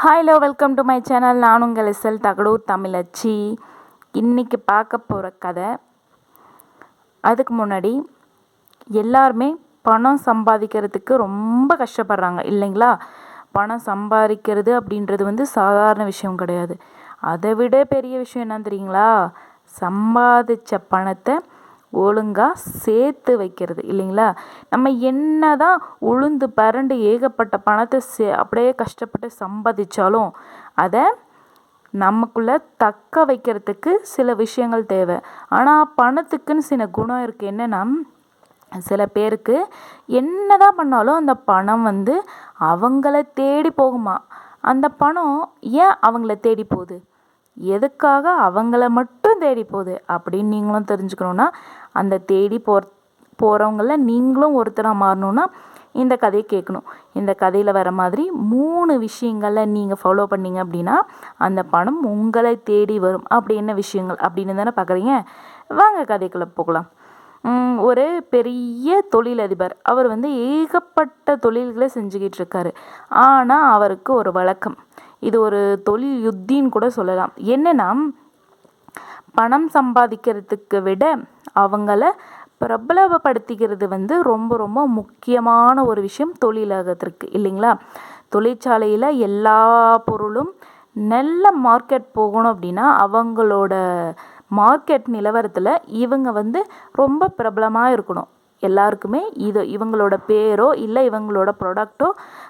Hello welcome to my channel நான் உங்கள் SL Thagadur தமிழச்சி. இன்றைக்கி பார்க்க போகிற கதை அதுக்கு முன்னாடி எல்லாருமே பணம் சம்பாதிக்கிறதுக்கு ரொம்ப கஷ்டப்படுறாங்க இல்லைங்களா? பணம் சம்பாதிக்கிறது அப்படின்றது வந்து சாதாரண விஷயம் கிடையாது. அதை விட பெரிய விஷயம் என்னன்னு தெரியுங்களா? சம்பாதிச்ச பணத்தை ஒழுங்காக சேர்த்து வைக்கிறது இல்லைங்களா? நம்ம என்ன தான் உளுந்து பரண்டு ஏகப்பட்ட பணத்தை சே அப்படியே கஷ்டப்பட்டு சம்பாதிச்சாலும் அதை நமக்குள்ளே தக்க வைக்கிறதுக்கு சில விஷயங்கள் தேவை. ஆனால் பணத்துக்குன்னு சில குணம் இருக்குது என்னென்னா சில பேருக்கு என்ன தான் பண்ணாலும் அந்த பணம் வந்து அவங்கள தேடி போகுமா? அந்த பணம் ஏன் அவங்கள தேடி போகுது? எதுக்காக அவங்கள மட்டும் தேடி போகுது? அப்படின்னு நீங்களும் தெரிஞ்சுக்கணுன்னா அந்த தேடி போகிற போகிறவங்கள நீங்களும் ஒருத்தராக மாறணும்னா இந்த கதையை கேட்கணும். இந்த கதையில் வர மாதிரி மூணு விஷயங்களை நீங்கள் ஃபாலோ பண்ணீங்க அப்படின்னா அந்த பணம் உங்களை தேடி வரும். அப்படி என்ன விஷயங்கள் அப்படின்னு தானே பார்க்குறீங்க வாங்க கதைக்குள்ளே போகலாம். ஒரு பெரிய தொழிலதிபர். அவர் வந்து ஏகப்பட்ட தொழில்களை செஞ்சுக்கிட்டு இருக்காரு. ஆனால் அவருக்கு ஒரு வழக்கம். இது ஒரு தொழில் யுத்தின்னு கூட சொல்லலாம். என்னென்னா பணம் சம்பாதிக்கிறதுக்கு விட அவங்கள பிரபலப்படுத்திக்கிறது வந்து ரொம்ப ரொம்ப முக்கியமான ஒரு விஷயம் தொழிலகத்திற்கு இல்லைங்களா? தொழிற்சாலையில் எல்லா பொருளும் நல்ல மார்க்கெட் போகணும் அப்படின்னா அவங்களோட மார்க்கெட் நிலவரத்தில் இவங்க வந்து ரொம்ப பிரபலமாக இருக்கணும். எல்லாருக்குமே இது இவங்களோட பேரோ இல்லை இவங்களோட ப்ராடக்டோ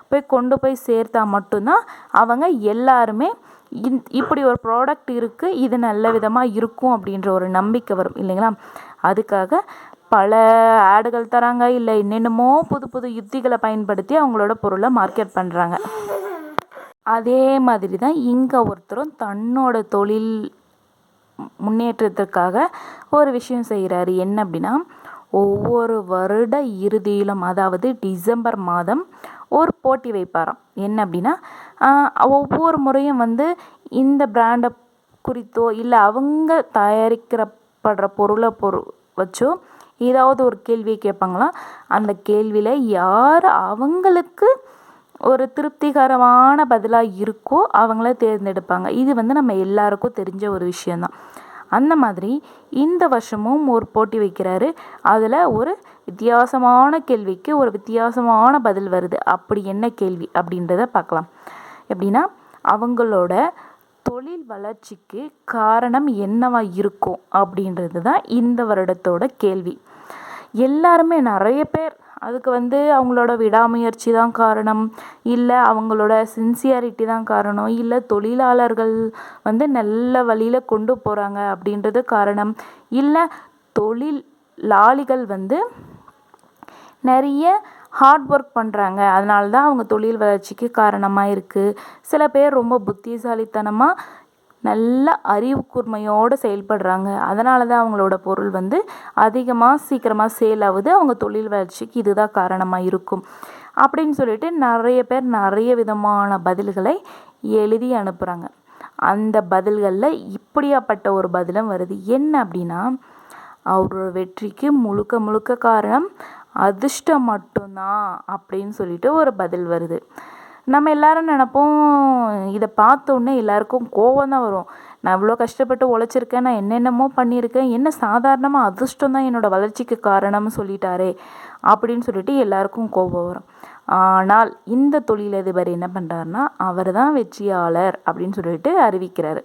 போய் கொண்டு போய் சேர்த்தா மட்டும்தான் அவங்க எல்லாருமே இப்படி ஒரு ப்ராடக்ட் இருக்குது இது நல்ல விதமாக இருக்கும் அப்படின்ற ஒரு நம்பிக்கை வரும் இல்லைங்களா? அதுக்காக பல ஆடுகள் தராங்க இல்லை என்னென்னமோ புது புது யுத்திகளை பயன்படுத்தி அவங்களோட பொருளை மார்க்கெட் பண்ணுறாங்க அதே மாதிரி தான் இங்கே ஒருத்தரும் தன்னோட தொழில் முன்னேற்றத்திற்காக ஒரு விஷயம் செய்கிறாரு என்ன அப்படின்னா ஒவ்வொரு வருட இறுதியிலும் அதாவது டிசம்பர் மாதம் ஒரு போட்டி வைப்பாராம். என்ன அப்படின்னா ஒவ்வொரு முறையும் வந்து இந்த பிராண்டை குறித்தோ இல்லை அவங்க தயாரிக்கிறப்படுற பொருளை பொரு வச்சோ ஏதாவது ஒரு கேள்வியை கேட்பாங்களாம் அந்த கேள்வியில் யார் அவங்களுக்கு ஒரு திருப்திகரமான பதிலாக இருக்கோ அவங்கள தேர்ந்தெடுப்பாங்க. இது வந்து நம்ம எல்லாருக்கும் தெரிஞ்ச ஒரு விஷயந்தான் அந்த மாதிரி இந்த வருஷமும் ஒரு போட்டி வைக்கிறாரு. அதில் ஒரு வித்தியாசமான கேள்விக்கு ஒரு வித்தியாசமான பதில் வருது. அப்படி என்ன கேள்வி? அப்படின்றத பார்க்கலாம். எப்படின்னா அவங்களோட தொழில் வளர்ச்சிக்கு காரணம் என்னவா இருக்கும்? அப்படின்றது தான் இந்த வருடத்தோட கேள்வி. எல்லாருமே நிறைய பேர் அதுக்கு வந்து அவங்களோட விடாமுயற்சி தான் காரணம். இல்லை அவங்களோட சின்சியாரிட்டி தான் காரணம். இல்லை தொழிலாளர்கள் வந்து நல்ல வழியில் கொண்டு போகிறாங்க அப்படின்றது காரணம். இல்லை தொழிலாளிகள் வந்து நிறைய ஹார்ட் ஒர்க் பண்ணுறாங்க அதனால தான் அவங்க தொழில் வளர்ச்சிக்கு காரணமாக இருக்குது சில பேர் ரொம்ப புத்திசாலித்தனமாக நல்ல அறிவு கூர்மையோடு செயல்படுறாங்க. அதனால தான் அவங்களோட பொருள் வந்து அதிகமாக சீக்கிரமாக சேல் ஆகுது. அவங்க தொழில் வளர்ச்சிக்கு இதுதான் காரணமாக இருக்கும். அப்படின்னு சொல்லிட்டு நிறைய பேர் நிறைய விதமான பதில்களை எழுதி அனுப்புகிறாங்க அந்த பதில்களில் இப்படியாப்பட்ட ஒரு பதிலும் வருது. என்ன அப்படின்னா அவரோட வெற்றிக்கு முழுக்க முழுக்க காரணம் அதிர்ஷ்டம் மட்டும்தான் அப்படின்னு சொல்லிட்டு ஒரு பதில் வருது. நம்ம எல்லாரும் நினைப்போம் இதை பார்த்த உடனே எல்லாருக்கும் கோவம் தான் வரும். நான் இவ்வளோ கஷ்டப்பட்டு உழைச்சிருக்கேன் நான் என்னென்னமோ பண்ணியிருக்கேன் என்ன சாதாரணமாக அதிர்ஷ்டம் தான் என்னோட வளர்ச்சிக்கு காரணம்னு சொல்லிட்டாரே அப்படின்னு சொல்லிட்டு எல்லாருக்கும் கோபம் வரும். ஆனால் இந்த தொழிலதிபர் என்ன பண்ணுறாருன்னா அவர் தான் வெற்றியாளர் அப்படின்னு சொல்லிட்டு அறிவிக்கிறாரு.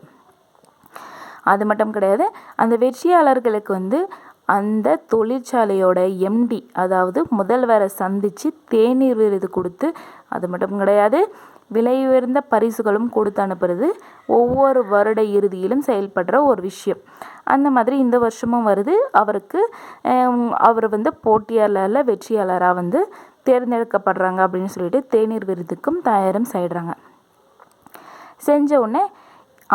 அது மட்டும் கிடையாது அந்த வெற்றியாளர்களுக்கு வந்து அந்த தொழிற்சாலையோட எம்டி அதாவது முதல்வரை சந்தித்து தேநீர் விருது கொடுத்து அது மட்டும் கிடையாது விலை உயர்ந்த பரிசுகளும் கொடுத்து அனுப்புறது ஒவ்வொரு வருட இறுதியிலும் செயல்படுற ஒரு விஷயம். அந்த மாதிரி இந்த வருஷமும் வருது. அவருக்கு அவர் வந்து போட்டியாளரில் வெற்றியாளராக வந்து தேர்ந்தெடுக்கப்படுறாங்க அப்படின்னு சொல்லிட்டு தேநீர் விருதுக்கும் தயாரும் செய்கிறாங்க செஞ்ச உடனே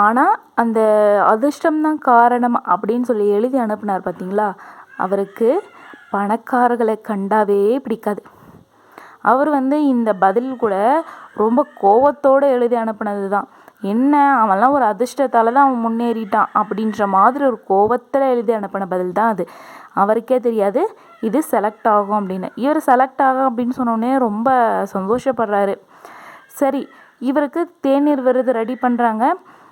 ஆனால் அந்த அதிர்ஷ்டம் தான் காரணம் அப்படின்னு சொல்லி எழுதி அனுப்புனார் பார்த்தீங்களா அவருக்கு பணக்காரர்களை கண்டாவே பிடிக்காது. அவர் வந்து இந்த பதில் கூட ரொம்ப கோவத்தோடு எழுதி அனுப்புனது தான் என்ன அவன்லாம் ஒரு அதிர்ஷ்டத்தால் தான் அவன் முன்னேறிட்டான் அப்படின்ற மாதிரி ஒரு கோவத்தில் எழுதி அனுப்பின பதில் தான் அது. அவருக்கே தெரியாது இது செலக்ட் ஆகும் அப்படின்னு. இவர் செலக்ட் ஆகும் அப்படின்னு சொன்னோடனே ரொம்ப சந்தோஷப்படுறாரு. சரி இவருக்கு தேநீர் விருது ரெடி பண்ணுறாங்க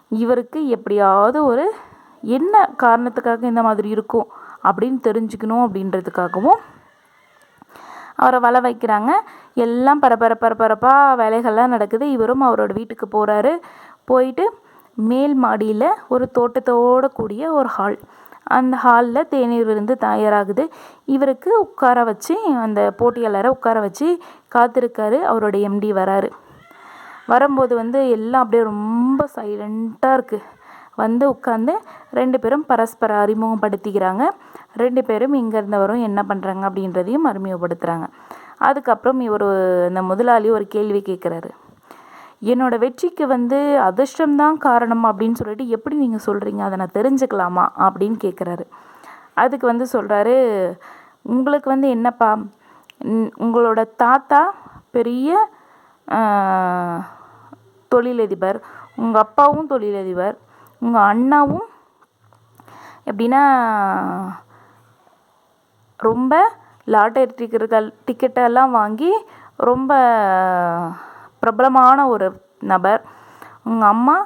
இவருக்கு எப்படியாவது ஒரு என்ன காரணத்துக்காக இந்த மாதிரி இருக்கும் அப்படின்னு தெரிஞ்சுக்கணும் அப்படின்றதுக்காகவும் அவரை வலை வைக்கிறாங்க. எல்லாம் பரபர பரபரப்பாக வேலைகள்லாம் நடக்குது. இவரும் அவரோட வீட்டுக்கு போகிறாரு போயிட்டு மேல் மாடியில் ஒரு தோட்டத்தோடு கூடிய ஒரு ஹால் அந்த ஹாலில் தேநீர் விருந்து தயாராகுது. இவருக்கு உட்கார வச்சு அந்த போட்டியாளரை உட்கார வச்சு காத்திருக்காரு. அவரோட எம்டி வராரு. வரும்போது வந்து எல்லாம் அப்படியே ரொம்ப சைலண்ட்டாக இருக்குது வந்து உட்காந்து ரெண்டு பேரும் பரஸ்பர அறிமுகப்படுத்திக்கிறாங்க. ரெண்டு பேரும் இங்கேருந்து வரும் என்ன பண்ணுறாங்க அப்படின்றதையும் அறிமுகப்படுத்துகிறாங்க அதுக்கப்புறம் இவர் இந்த முதலாளி ஒரு கேள்வி கேட்குறாரு என்னோடய வெற்றிக்கு வந்து அதிர்ஷ்டம்தான் காரணம் அப்படின்னு சொல்லிட்டு எப்படி நீங்கள் சொல்கிறீங்க அதை நான் தெரிஞ்சுக்கலாமா? அப்படின்னு கேட்குறாரு அதுக்கு வந்து சொல்கிறாரு உங்களுக்கு வந்து என்னப்பா? உங்களோட தாத்தா பெரிய தொழிலதிபர் உங்கள் அப்பாவும் தொழிலதிபர் உங்கள் அண்ணாவும் எப்படின்னா ரொம்ப லாட்டரி டிக்கெட்டுகள் டிக்கெட்டெல்லாம் வாங்கி ரொம்ப பிரபலமான ஒரு நபர். உங்கள் அம்மா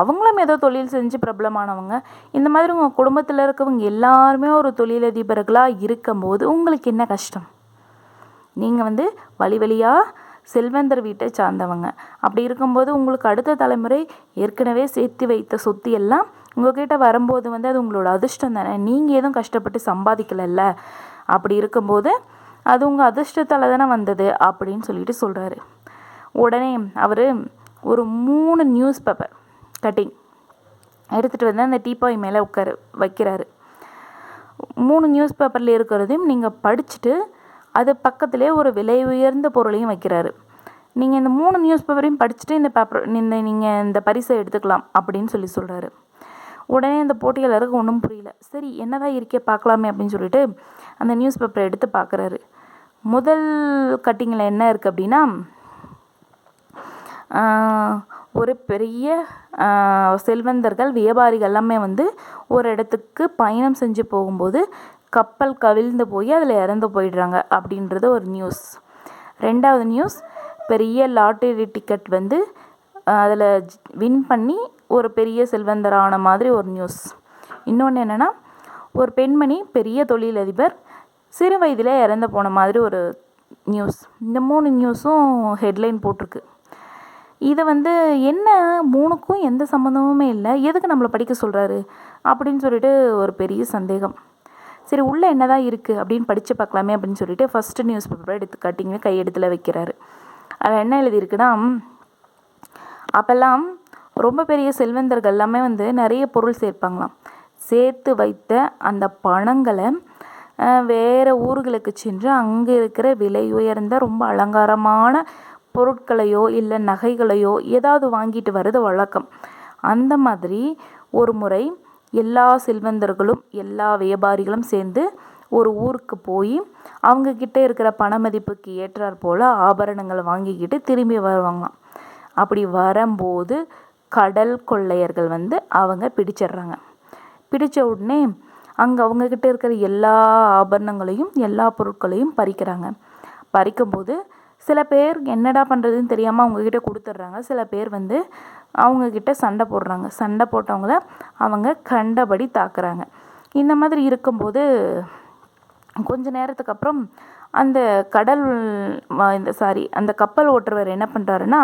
அவங்களும் ஏதோ தொழில் செஞ்சு பிரபலமானவங்க. இந்த மாதிரி உங்கள் குடும்பத்தில் இருக்கவங்க எல்லாருமே ஒரு தொழிலதிபர்களாக இருக்கும்போது உங்களுக்கு என்ன கஷ்டம்? நீங்கள் வந்து வழி வழியாக செல்வந்தர் வீட்டை சார்ந்தவங்க. அப்படி இருக்கும்போது உங்களுக்கு அடுத்த தலைமுறை ஏற்கனவே சேர்த்து வைத்த சொத்து எல்லாம் உங்ககிட்ட வரும்போது வந்து அது உங்களோட அதிர்ஷ்டம் தானே? நீங்கள் எதுவும் கஷ்டப்பட்டு சம்பாதிக்கலல்ல? அப்படி இருக்கும்போது அது உங்கள் அதிர்ஷ்டத்தால் தானே வந்தது அப்படின்னு சொல்லிட்டு சொல்கிறாரு உடனே அவர் ஒரு மூணு நியூஸ் பேப்பர் கட்டிங் எடுத்துகிட்டு வந்து அந்த டீப்பாய் மேலே உட்கார வைக்கிறாரு. மூணு நியூஸ் பேப்பரில் இருக்கிறதையும் நீங்கள் படிச்சுட்டு அது பக்கத்துலேயே ஒரு விலை உயர்ந்த பொருளையும் வைக்கிறாரு. நீங்கள் இந்த மூணு நியூஸ் பேப்பரையும் படிச்சுட்டு இந்த பேப்பர் இந்த நீங்கள் இந்த பரிசை எடுத்துக்கலாம் அப்படின்னு சொல்லி சொல்கிறாரு உடனே அந்த போட்டியாளருக்கு ஒன்றும் புரியல. சரி என்னதான் இருக்கே பார்க்கலாமே அப்படின்னு சொல்லிட்டு அந்த நியூஸ் பேப்பரை எடுத்து பார்க்குறாரு. முதல் கட்டிங்கில் என்ன இருக்குது அப்படின்னா ஒரு பெரிய செல்வந்தர்கள் வியாபாரிகள் எல்லாமே வந்து ஒரு இடத்துக்கு பயணம் செஞ்சு போகும்போது கப்பல் கவிழ்ந்து போய் அதில் இறந்து போயிடுறாங்க அப்படின்றது ஒரு நியூஸ். ரெண்டாவது நியூஸ் பெரிய லாட்டரி டிக்கெட் வந்து அதில் வின் பண்ணி ஒரு பெரிய செல்வந்தரான மாதிரி ஒரு நியூஸ். இன்னொன்று என்னென்னா ஒரு பெண்மணி பெரிய தொழிலதிபர் சிறு வயதில் இறந்து போன மாதிரி ஒரு நியூஸ். இந்த மூணு நியூஸும் ஹெட்லைன் போட்டிருக்கு. இதை வந்து என்ன மூணுக்கும் எந்த சம்மந்தமுமே இல்லை. எதுக்கு நம்மளை படிக்க சொல்கிறாரு அப்படின்னு சொல்லிட்டு ஒரு பெரிய சந்தேகம். சரி உள்ளே என்னதான் இருக்குது அப்படின்னு படித்து பார்க்கலாமே அப்படின்னு சொல்லிட்டு ஃபஸ்ட்டு நியூஸ் பேப்பரை எடுத்து கட்டிங்க கையெடுத்தில் வைக்கிறாரு. அதில் என்ன எழுதியிருக்குன்னா அப்போல்லாம் ரொம்ப பெரிய செல்வந்தர்கள் எல்லாமே வந்து நிறைய பொருள் சேர்ப்பாங்களாம். சேர்த்து வைத்த அந்த பணங்களை வேறு ஊர்களுக்கு சென்று அங்கே இருக்கிற விலை உயர்ந்த ரொம்ப அலங்காரமான பொருட்களையோ இல்லை நகைகளையோ ஏதாவது வாங்கிட்டு வர்றது வழக்கம். அந்த மாதிரி ஒரு முறை எல்லா செல்வந்தர்களும் எல்லா வியாபாரிகளும் சேர்ந்து ஒரு ஊருக்கு போய் அவங்கக்கிட்ட இருக்கிற பண மதிப்புக்கு ஏற்றாற் போல் ஆபரணங்களை வாங்கிக்கிட்டு திரும்பி வருவாங்களாம் அப்படி வரும்போது கடல் கொள்ளையர்கள் வந்து அவங்க பிடிச்சிடுறாங்க. பிடித்த உடனே அங்கே அவங்கக்கிட்ட இருக்கிற எல்லா ஆபரணங்களையும் எல்லா பொருட்களையும் பறிக்கிறாங்க. பறிக்கும்போது சில பேர் என்னடா பண்ணுறதுன்னு தெரியாமல் அவங்கக்கிட்ட கொடுத்துட்றாங்க. சில பேர் வந்து அவங்கக்கிட்ட சண்டை போடுறாங்க. சண்டை போட்டவங்கள அவங்க கண்டபடி தாக்குறாங்க. இந்த மாதிரி இருக்கும்போது கொஞ்ச நேரத்துக்கு அப்புறம் அந்த கடல் இந்த சாரி அந்த கப்பல் ஓட்டுறவர் என்ன பண்ணுறாருன்னா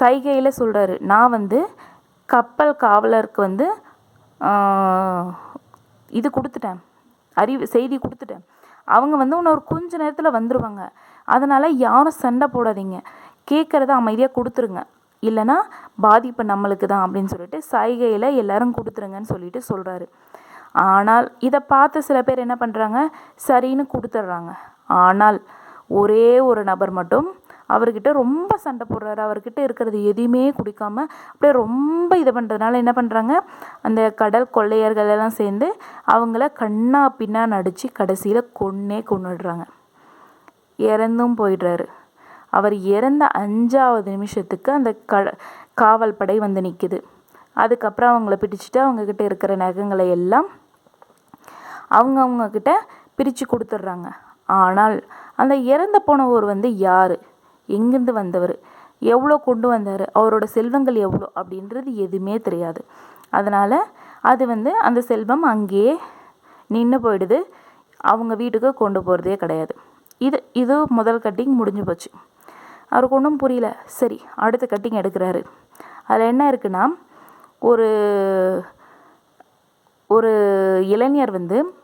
சைகையில் சொல்கிறாரு நான் வந்து கப்பல் காவலருக்கு வந்து இது கொடுத்துட்டேன். அறிவு செய்தி கொடுத்துட்டேன். அவங்க வந்து இன்னொரு கொஞ்ச நேரத்தில் வந்துடுவாங்க அதனால் யாரும் சண்டை போடாதீங்க. கேட்குறத அமைதியாக கொடுத்துருங்க. இல்லைனா பாதிப்பு நம்மளுக்கு தான் அப்படின்னு சொல்லிட்டு சைகையில் எல்லோரும் கொடுத்துருங்கன்னு சொல்லிட்டு சொல்கிறாரு ஆனால் இதை பார்த்து சில பேர் என்ன பண்ணுறாங்க சரின்னு கொடுத்துட்றாங்க ஆனால் ஒரே ஒரு நபர் மட்டும் அவர்கிட்ட ரொம்ப சண்டை போடுறாரு. அவர்கிட்ட இருக்கிறது எதையுமே குடிக்காம அப்படியே ரொம்ப இதை பண்ணுறதுனால என்ன பண்ணுறாங்க அந்த கடல் கொள்ளையர்கள் எல்லாம் சேர்ந்து அவங்கள கண்ணா பின்னா நடித்து கடைசியில் கொன்னே கொண்டுடுறாங்க இறந்தும் போயிடுறாரு. அவர் இறந்த அஞ்சாவது நிமிஷத்துக்கு அந்த க காவல் படை வந்து நிற்கிது அதுக்கப்புறம் அவங்கள பிடிச்சிட்டு அவங்கக்கிட்ட இருக்கிற நகங்களை எல்லாம் அவங்க அவங்கக்கிட்ட பிரித்து கொடுத்துட்றாங்க. ஆனால் அந்த இறந்து போனவர் வந்து யார்? எங்கேருந்து வந்தவர்? எவ்வளோ கொண்டு வந்தார்? அவரோட செல்வங்கள் எவ்வளோ? அப்படின்றது எதுவுமே தெரியாது. அதனால் அது வந்து அந்த செல்வம் அங்கேயே நின்று போயிடுது. அவங்க வீட்டுக்கு கொண்டு போகிறதே கிடையாது. இது இது முதல் கட்டிங் முடிஞ்சு போச்சு. அவருக்கு ஒன்றும் புரியல. சரி அடுத்த கட்டிங் எடுக்கிறாரு. அதில் என்ன இருக்குன்னா ஒரு ஒரு இளைஞர் வந்து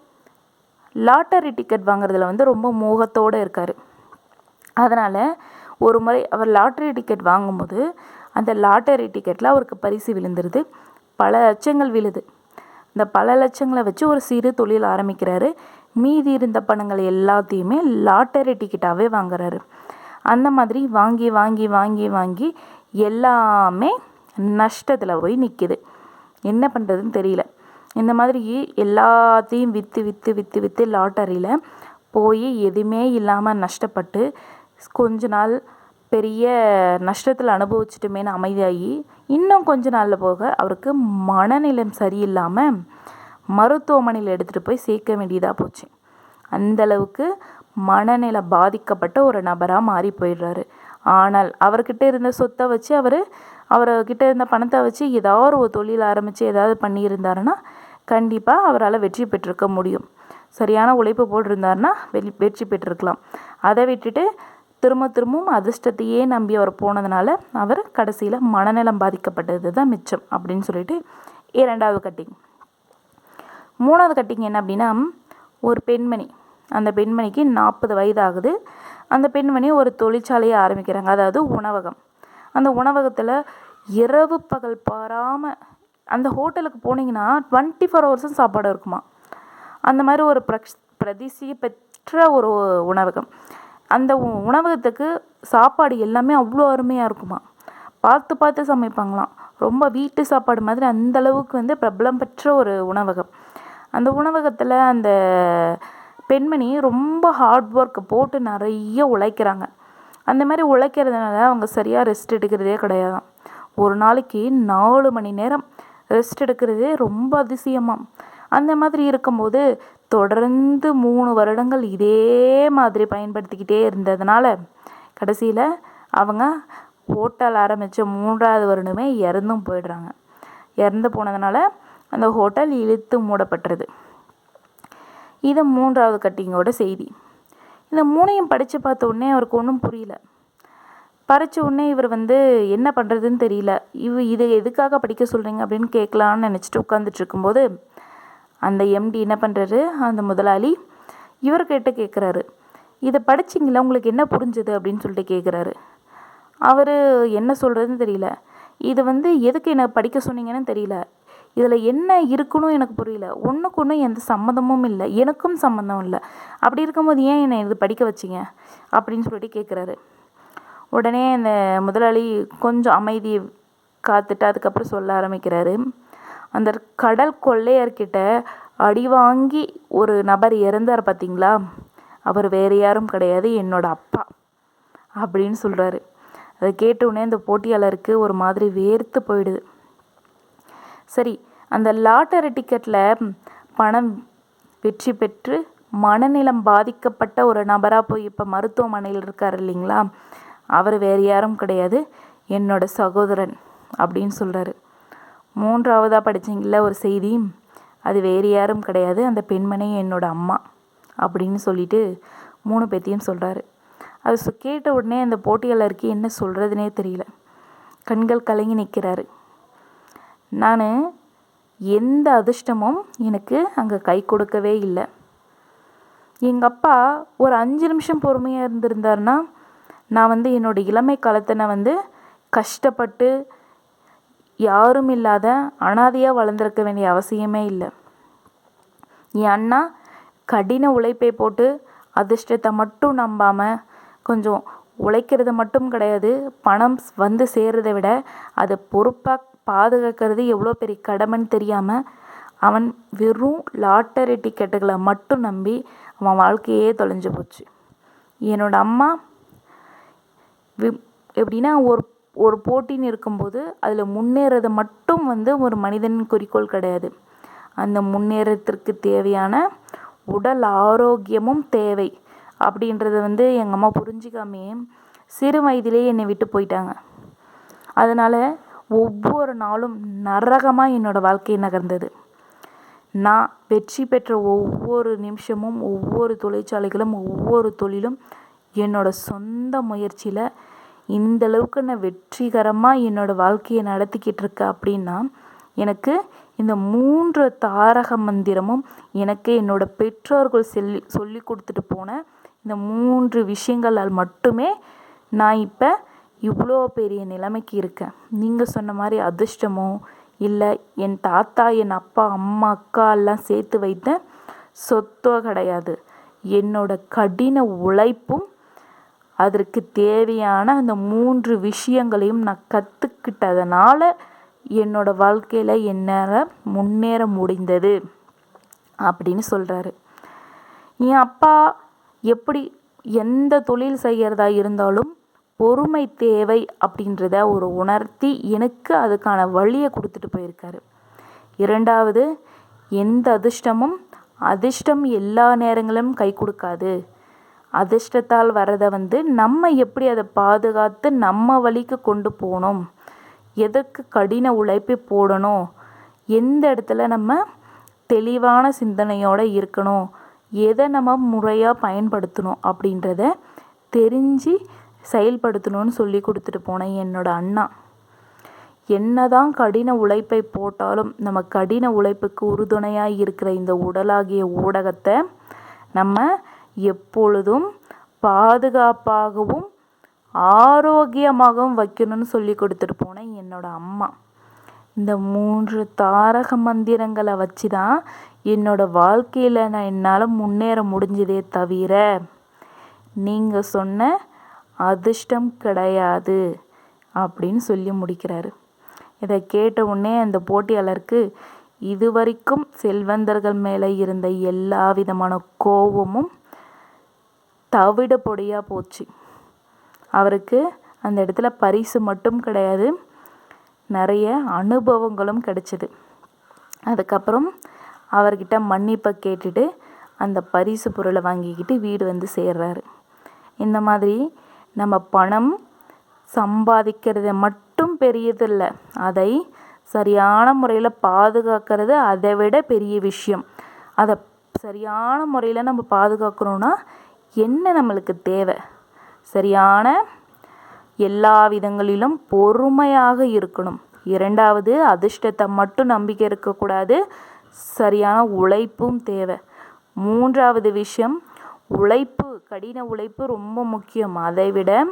லாட்டரி டிக்கெட் வாங்குறதுல வந்து ரொம்ப மோகத்தோடு இருக்கார். அதனால் ஒரு முறை அவர் லாட்டரி டிக்கெட் வாங்கும்போது அந்த லாட்டரி டிக்கெட்டில் அவருக்கு பரிசு விழுந்துருது. பல லட்சங்கள் விழுது. இந்த பல லட்சங்களை வச்சு ஒரு சிறு தொழில் ஆரம்பிக்கிறாரு. மீதி இருந்த பணங்கள் எல்லாத்தையுமே லாட்டரி டிக்கெட்டாகவே வாங்குறாரு. அந்த மாதிரி வாங்கி வாங்கி வாங்கி வாங்கி எல்லாமே நஷ்டத்தில் போய் நிற்கிது என்ன பண்ணுறதுன்னு தெரியல. இந்த மாதிரி எல்லாத்தையும் விற்று விற்று விற்று விற்று லாட்டரியில் போய் எதுவுமே இல்லாமல் நஷ்டப்பட்டு கொஞ்ச நாள் பெரிய நஷ்டத்தில் அனுபவிச்சிட்டுமேனு அமைதியாகி இன்னும் கொஞ்ச நாளில் போக அவருக்கு மனநிலம் சரியில்லாமல் மருத்துவமனையில் எடுத்துகிட்டு போய் சேர்க்க வேண்டியதாக போச்சு. அந்தளவுக்கு மனநிலை பாதிக்கப்பட்ட ஒரு நபராக மாறி போயிடுறாரு. ஆனால் அவர்கிட்ட இருந்த சொத்தை வச்சு அவர் அவர்கிட்ட இருந்த பணத்தை வச்சு ஏதாவது ஒரு தொழில் ஆரம்பித்து ஏதாவது பண்ணியிருந்தாருன்னா கண்டிப்பாக அவரால் வெற்றி பெற்றிருக்க முடியும். சரியான உழைப்பு போட்டிருந்தாருன்னா வெ வெற்றி பெற்றிருக்கலாம். அதை விட்டுட்டு திரும்ப திரும்பவும் அதிர்ஷ்டத்தையே நம்பி அவர் போனதுனால அவர் கடைசியில் மனநலம் பாதிக்கப்பட்டது தான் மிச்சம் அப்படின்னு சொல்லிட்டு இரண்டாவது கட்டிங். மூணாவது கட்டிங் என்ன அப்படின்னா ஒரு பெண்மணி. அந்த பெண்மணிக்கு நாற்பது வயது ஆகுது அந்த பெண்மணி ஒரு தொழிற்சாலையை ஆரம்பிக்கிறாங்க. அதாவது உணவகம். அந்த உணவகத்தில் இரவு பகல் பாராமல் அந்த ஹோட்டலுக்கு போனீங்கன்னா டுவெண்ட்டி ஃபோர் ஹவர்ஸும் சாப்பாடு இருக்குமா? அந்த மாதிரி ஒரு ப்ரக்ஸ் பிரதிசிய பெற்ற ஒரு உணவகம். அந்த உணவகத்துக்கு சாப்பாடு எல்லாமே அவ்வளோ அருமையாக இருக்குமா? பார்த்து பார்த்து சமைப்பாங்களாம். ரொம்ப வீட்டு சாப்பாடு மாதிரி அந்த அளவுக்கு வந்து பிரபலம் பெற்ற ஒரு உணவகம். அந்த உணவகத்தில் அந்த பெண்மணி ரொம்ப ஹார்ட் ஒர்க் போட்டு நிறைய உழைக்கிறாங்க. அந்த மாதிரி உழைக்கிறதுனால அவங்க சரியாக ரெஸ்ட் எடுக்கிறதே கிடையாதாம். ஒரு நாளைக்கு நாலு மணி நேரம் ரெஸ்ட் எடுக்கிறதே ரொம்ப அதிசயமாக அந்த மாதிரி இருக்கும்போது தொடர்ந்து மூணு வருடங்கள் இதே மாதிரி பயன்படுத்திக்கிட்டே இருந்ததுனால கடைசியில் அவங்க ஹோட்டல் ஆரம்பித்த மூன்றாவது வருடமே இறந்தும் போயிடுறாங்க. இறந்து போனதுனால அந்த ஹோட்டல் இழுத்து மூடப்பட்டது. இது மூன்றாவது கட்டிங்கோட செய்தி. இந்த மூணையும் படித்து பார்த்த உடனே அவருக்கு ஒன்றும் புரியல. படித்த உடனே இவர் வந்து என்ன பண்ணுறதுன்னு தெரியல. இவ இது எதுக்காக படிக்க சொல்கிறீங்க அப்படின்னு கேட்கலான்னு நினச்சிட்டு உட்காந்துட்டு இருக்கும்போது அந்த எம்டி என்ன பண்ணுறாரு அந்த முதலாளி இவர்கிட்ட கேட்குறாரு இதை படிச்சிங்களா உங்களுக்கு என்ன புரிஞ்சுது? அப்படின்னு சொல்லிட்டு கேட்குறாரு அவர் என்ன சொல்கிறதுன்னு தெரியல. இது வந்து எதுக்கு என்னை படிக்க சொன்னீங்கன்னு தெரியல. இதில் என்ன இருக்குன்னு எனக்கு புரியல. ஒன்றுக்கு ஒன்று எந்த சம்மந்தமும் இல்லை. எனக்கும் சம்மந்தம் இல்லை. அப்படி இருக்கும்போது ஏன் என்னை இது படிக்க வச்சிங்க? அப்படின்னு சொல்லிட்டு கேட்குறாரு உடனே அந்த முதலாளி கொஞ்சம் அமைதி காத்துட்டு அதுக்கப்புறம் சொல்ல ஆரம்பிக்கிறாரு. அந்த கடல் கொள்ளையர்கிட்ட அடி வாங்கி ஒரு நபர் இறந்தார் பார்த்தீங்களா அவர் வேறு யாரும் கிடையாது என்னோட அப்பா அப்படின்னு சொல்கிறாரு அதை கேட்டவுடனே அந்த போட்டியாளருக்கு ஒரு மாதிரி வேர்த்து போயிடுது. சரி அந்த லாட்டரி டிக்கெட்டில் பணம் வெற்றி பெற்று மனநிலம் பாதிக்கப்பட்ட ஒரு நபராக போய் இப்போ மருத்துவமனையில் இருக்கார் இல்லைங்களா? அவர் வேறு யாரும் கிடையாது. என்னோட சகோதரன் அப்படின்னு சொல்கிறாரு மூன்றாவதாக படித்தீங்கள ஒரு செய்தி அது வேறு யாரும் கிடையாது. அந்த பெண்மணி என்னோட அம்மா அப்படின்னு சொல்லிட்டு மூணு பேத்தையும் சொல்கிறாரு அது கேட்ட உடனே அந்த போட்டியாளருக்கு என்ன சொல்கிறதுனே தெரியல. கண்கள் கலங்கி நிற்கிறாரு நான் எந்த அதிர்ஷ்டமும் எனக்கு அங்கே கை கொடுக்கவே இல்லை. எங்கள் அப்பா ஒரு அஞ்சு நிமிஷம் பொறுமையாக இருந்திருந்தாருன்னா நான் வந்து என்னோடய இளமை காலத்தை நான் வந்து கஷ்டப்பட்டு யாரும் இல்லாத அனாதையாக வளர்ந்துருக்க வேண்டிய அவசியமே இல்லை. என் அண்ணா கடின உழைப்பை போட்டு அதிர்ஷ்டத்தை மட்டும் நம்பாமல் கொஞ்சம் உழைக்கிறது மட்டும் கிடையாது பணம் வந்து சேர்றதை விட அதை பொறுப்பாக பாதுகாக்கிறது எவ்வளோ பெரிய கடமைன்னு தெரியாமல் அவன் வெறும் லாட்டரி டிக்கெட்டுகளை மட்டும் நம்பி அவன் வாழ்க்கையே தொலைஞ்சு போச்சு. என்னோட அம்மா வி எப்படின்னா ஒரு ஒரு போட்டின்னு இருக்கும்போது அதில் முன்னேறது மட்டும் வந்து ஒரு மனிதன் குறிக்கோள் கிடையாது. அந்த முன்னேறத்திற்கு தேவையான உடல் ஆரோக்கியமும் தேவை அப்படின்றத வந்து எங்கள் அம்மா புரிஞ்சிக்காமே சிறு வயதிலேயே என்னை விட்டு போயிட்டாங்க. அதனால் ஒவ்வொரு நாளும் நரகமாக என்னோடய வாழ்க்கை நகர்ந்தது. நான் வெற்றி பெற்ற ஒவ்வொரு நிமிஷமும் ஒவ்வொரு தொழிற்சாலைகளும் ஒவ்வொரு தொழிலும் என்னோடய சொந்த முயற்சியில் இந்தளவுக்கு நான் வெற்றிகரமாக என்னோடய வாழ்க்கையை நடத்திக்கிட்டு இருக்கேன் அப்படின்னா எனக்கு இந்த மூன்று தாரக மந்திரமும் எனக்கு என்னோடய பெற்றோர்கள் சொல்லி சொல்லி கொடுத்துட்டு போன இந்த மூன்று விஷயங்களால் மட்டுமே நான் இப்போ இவ்வளோ பெரிய நிலைமைக்கு இருக்கேன் நீங்கள் சொன்ன மாதிரி அதிர்ஷ்டமோ இல்லை என் தாத்தா என் அப்பா அம்மா அக்கா எல்லாம் சேர்த்து வைத்த சொத்தோ கிடையாது. என்னோட கடின உழைப்பும் அதற்கு தேவையான அந்த மூன்று விஷயங்களையும் நான் கற்றுக்கிட்டதுனால என்னோடய வாழ்க்கையில் என்னால் முன்னேற முடிந்தது அப்படின்னு சொல்கிறாரு என் அப்பா எப்படி எந்த தொழில் செய்கிறதா இருந்தாலும் பொறுமை தேவை அப்படின்றத ஒரு உணர்த்தி எனக்கு அதுக்கான வழியை கொடுத்துட்டு போயிருக்காரு. இரண்டாவது எந்த அதிர்ஷ்டமும் அதிர்ஷ்டம் எல்லா நேரங்களும் கை கொடுக்காது. அதிர்ஷ்டத்தால் வரதை வந்து நம்ம எப்படி அதை பாதுகாத்து நம்ம வழிக்கு கொண்டு போகணும்? எதற்கு கடின உழைப்பு போடணும்? எந்த இடத்துல நம்ம தெளிவான சிந்தனையோடு இருக்கணும்? எதை நம்ம முறையாக பயன்படுத்தணும் அப்படின்றத தெரிஞ்சு செயல்படுத்தணும்னு சொல்லி கொடுத்துட்டு போனேன் என்னோடய அண்ணா. என்னதான் கடின உழைப்பை போட்டாலும் நம்ம கடின உழைப்புக்கு உறுதுணையாக இருக்கிற இந்த உடலாகிய ஊடகத்தை நம்ம எப்பொழுதும் பாதுகாப்பாகவும் ஆரோக்கியமாகவும் வைக்கணும்னு சொல்லி கொடுத்துட்டு போனேன் என்னோடய அம்மா. இந்த மூன்று தாரக மந்திரங்களை வச்சு தான் என்னோடய வாழ்க்கையில் நான் என்னால் முன்னேற முடிஞ்சதே தவிர நீங்கள் சொன்ன அதிர்ஷ்டம் கிடையாது அப்படின்னு சொல்லி முடிக்கிறாரு. இதை கேட்ட உடனே அந்த போட்டியாளருக்கு இதுவரைக்கும் செல்வந்தர்கள் மேலே இருந்த எல்லா விதமான கோபமும் தவிட பொடியாக போச்சு. அவருக்கு அந்த இடத்துல பரிசு மட்டும் கிடையாது. நிறைய அனுபவங்களும் கிடைச்சிது. அதுக்கப்புறம் அவர்கிட்ட மன்னிப்பை கேட்டுட்டு அந்த பரிசு பொருளை வாங்கிக்கிட்டு வீடு வந்து சேர்றாரு. இந்த மாதிரி நம்ம பணம் சம்பாதிக்கிறது மட்டும் பெரியதில்லை. அதை சரியான முறையில் பாதுகாக்கிறது அதை விட பெரிய விஷயம். அதை சரியான முறையில் நம்ம பாதுகாக்கணுன்னா என்ன நம்மளுக்கு தேவை? சரியான எல்லா விதங்களிலும் பொறுமையாக இருக்கணும். இரண்டாவது அதிர்ஷ்டத்தை மட்டும் நம்பிக்கை இருக்கக்கூடாது. சரியான உழைப்பும் தேவை. மூன்றாவது விஷயம் உழைப்பு கடின உழைப்பு ரொம்ப முக்கியம். அதை விட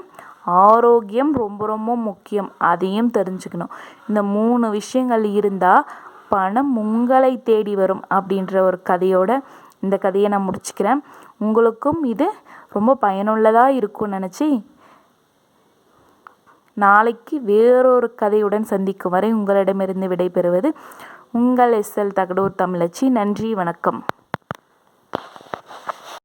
ஆரோக்கியம் ரொம்ப ரொம்ப முக்கியம். அதையும் தெரிஞ்சுக்கணும். இந்த மூணு விஷயங்கள் இருந்தால் பணம் உங்களை தேடி வரும் அப்படின்ற ஒரு கதையோட இந்த கதையை நான் முடிச்சுக்கிறேன். உங்களுக்கும் இது ரொம்ப பயனுள்ளதாக இருக்கும்னு நினச்சி நாளைக்கு வேறொரு கதையுடன் சந்திக்கும் வரை உங்களிடமிருந்து விடைபெறுவது உங்கள் எஸ்எல் தகடூர் தமிழச்சி. நன்றி வணக்கம்.